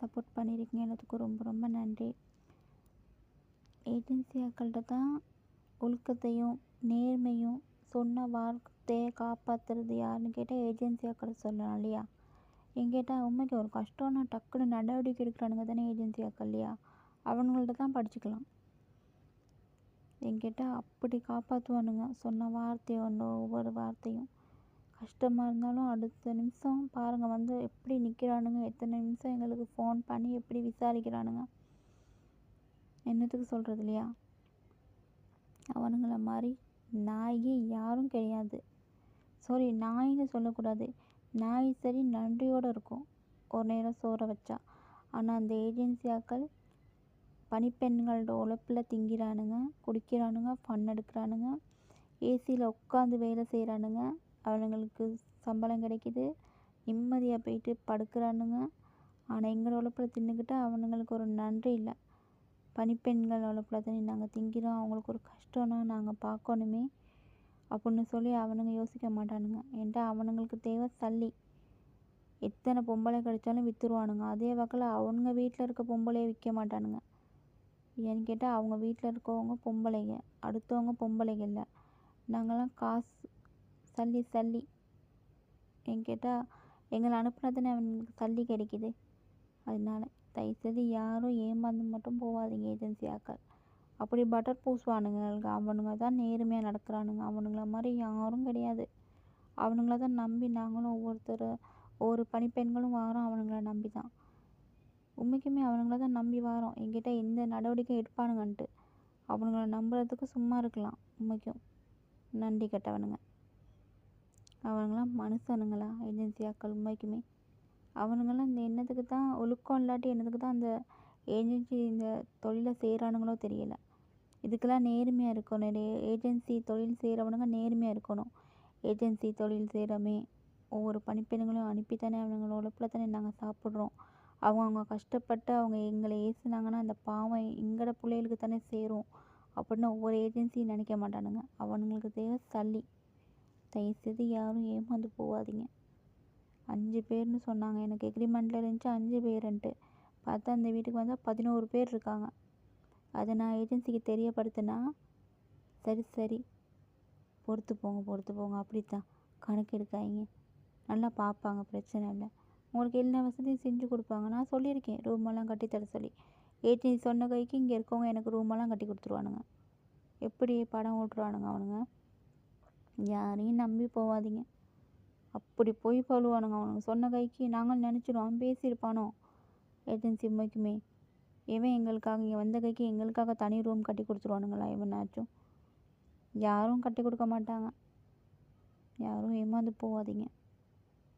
Support பண்ணியிருக்கீங்க எல்லாத்துக்கும் ரொம்ப ரொம்ப நன்றி. ஏஜென்சியாக்கள்கிட்ட தான் ஒழுக்கத்தையும் நேர்மையும் சொன்ன வார்த்தையை காப்பாற்றுறது யாருன்னு கேட்டால் ஏஜென்சி சொல்லலாம் இல்லையா? ஏன் உண்மைக்கு ஒரு கஷ்டம்னா டக்குன்னு நடவடிக்கை எடுக்கிறானுங்க தானே ஏஜென்சியாக்கள் இல்லையா? அவங்கள்ட்ட தான் படிச்சுக்கலாம். எங்கிட்ட அப்படி காப்பாற்றுவானுங்க சொன்ன வார்த்தையை ஒன்று ஒவ்வொரு வார்த்தையும். கஷ்டமாக இருந்தாலும் அடுத்த நிமிஷம் பாருங்கள் வந்து எப்படி நிற்கிறானுங்க எத்தனை நிமிஷம் எங்களுக்கு ஃபோன் பண்ணி எப்படி விசாரிக்கிறானுங்க. என்னத்துக்கு சொல்கிறது இல்லையா? அவனுங்கள மாதிரி நாயி யாரும் கிடையாது. சாரி நாயின்னு சொல்லக்கூடாது. நாய் சரி நன்றியோடு இருக்கும். ஒரு நேரம் சோற வச்சா. ஆனால் அந்த ஏஜென்சியாக்கள் பனிப்பெண்களோட பணிப்பெண்களோட உழைப்பில் திங்கிறானுங்க குடிக்கிறானுங்க ஃபன் எடுக்கிறானுங்க ஏசியில் உட்காந்து வேலை செய்கிறானுங்க அவனுங்களுக்கு சம்பளம் கிடைக்கிது. நிம்மதியாக போயிட்டு படுக்கிறானுங்க. ஆனால் எங்கள் உழைப்பில் தின்னுக்கிட்டு அவனுங்களுக்கு ஒரு நன்றி இல்லை. பணிப்பெண்கள் உழைப்பில் தானே நாங்கள் திங்கிறோம். அவங்களுக்கு ஒரு கஷ்டம்னா நாங்கள் பார்க்கணுமே அப்படின்னு சொல்லி அவனுங்க யோசிக்க மாட்டானுங்க. ஏன்டா அவனுங்களுக்கு தேவை சல்லி. எத்தனை பொம்பளை கிடைச்சாலும் விற்றுருவானுங்க அதே வகையில் அவனுங்க வீட்டில் இருக்க பொம்பளையை விற்க மாட்டானுங்க. ஏன்னு கேட்டால் அவங்க வீட்டில் இருக்கவங்க பொம்பளைங்க. அடுத்தவங்க பொம்பளைங்க இல்லை. நாங்களாம் காசு சல்லி சல்லி ஏன்னு கேட்டால் எங்களை அனுப்புனா அவனுக்கு சல்லி கிடைக்கிது. அதனால தயவுசெய்து யாரும் ஏமாந்து மட்டும் போகாதீங்க ஏஜென்சி ஆக்கள் அப்படி பட்டர் பூசுவானுங்க அவனுங்க தான் நேர்மையாக நடக்கிறானுங்க அவனுங்கள மாதிரி யாரும் கிடையாது. அவனுங்கள தான் நம்பி நாங்களும் ஒவ்வொருத்தர் ஒவ்வொரு பணிப்பெண்களும் வாரோம் அவனுங்கள நம்பி தான். உண்மைக்குமே அவனுங்கள தான் நம்பி வாரோம். என்கிட்ட எந்த நடவடிக்கை எடுப்பானுங்கன்ட்டு. அவனுங்கள நம்புறதுக்கு சும்மா இருக்கலாம். உண்மைக்கும். நன்றி கெட்டவனுங்க. அவனுங்களாம் மனுஷனுங்களா? ஏஜென்சியாக்கள் உண்மைக்குமே. அவனுங்களாம் இந்த எண்ணத்துக்கு தான் ஒழுக்கம் இல்லாட்டி என்னத்துக்கு தான் அந்த ஏஜென்சி இந்த தொழிலை செய்கிறானுங்களோ தெரியல. இதுக்கெல்லாம் நேர்மையாக இருக்கணும். ஏஜென்சி தொழில் செய்கிறவனுங்க நேர்மையாக இருக்கணும். ஏஜென்சி தொழில் செய்கிறோமே ஒவ்வொரு பணிப்பெண்களையும் அனுப்பி தானே அவனுங்களோட உழைப்பில் தானே நாங்கள் சாப்பிட்றோம். அவங்க அவங்க கஷ்டப்பட்டு அவங்க எங்களை ஏசுனாங்கன்னா அந்த பாவம் எங்களோட பிள்ளைகளுக்கு தானே சேரும். அப்படின்னு ஒவ்வொரு ஏஜென்சியும் நினைக்க மாட்டானுங்க. அவனுங்களுக்கு தேவை சளி தயவுசெய்து யாரும் ஏமாந்து போகாதீங்க அஞ்சு பேர்னு சொன்னாங்க. எனக்கு எக்ரிமெண்ட்டில் இருந்துச்சு. அஞ்சு பேருன்ட்டு. பார்த்தா அந்த வீட்டுக்கு வந்தால் பதினோரு பேர் இருக்காங்க. அதை நான் ஏஜென்சிக்கு தெரியப்படுத்தினா சரி சரி. பொறுத்து போங்க பொறுத்து போங்க. அப்படித்தான். கணக்கு எடுக்காதீங்க. நல்லா பார்ப்பாங்க. பிரச்சனை இல்லை. உங்களுக்கு எல்லா வசதியும் செஞ்சு கொடுப்பாங்க. நான் சொல்லியிருக்கேன். ரூமெல்லாம் கட்டி தர சொல்லி. ஏஜென்சி சொன்ன கைக்கு இங்கே இருக்கவங்க எனக்கு ரூமெல்லாம் கட்டி கொடுத்துருவானுங்க. எப்படி படம் ஓட்டுருவானுங்க அவனுங்க. யாரையும் நம்பி போகாதீங்க அப்படி போய் சொல்லுவானுங்க அவனுங்க சொன்ன கைக்கு நாங்கள் நினச்சிடுவோம் பேசியிருப்பானோ? ஏஜென்சி உண்மைக்குமே. இவன் எங்களுக்காக இங்கே வந்த கைக்கு எங்களுக்காக தனி ரூம் கட்டி கொடுத்துருவானுங்களா இவனாச்சும்? யாரும் கட்டி கொடுக்க மாட்டாங்க. யாரும் ஏமாந்து போகாதீங்க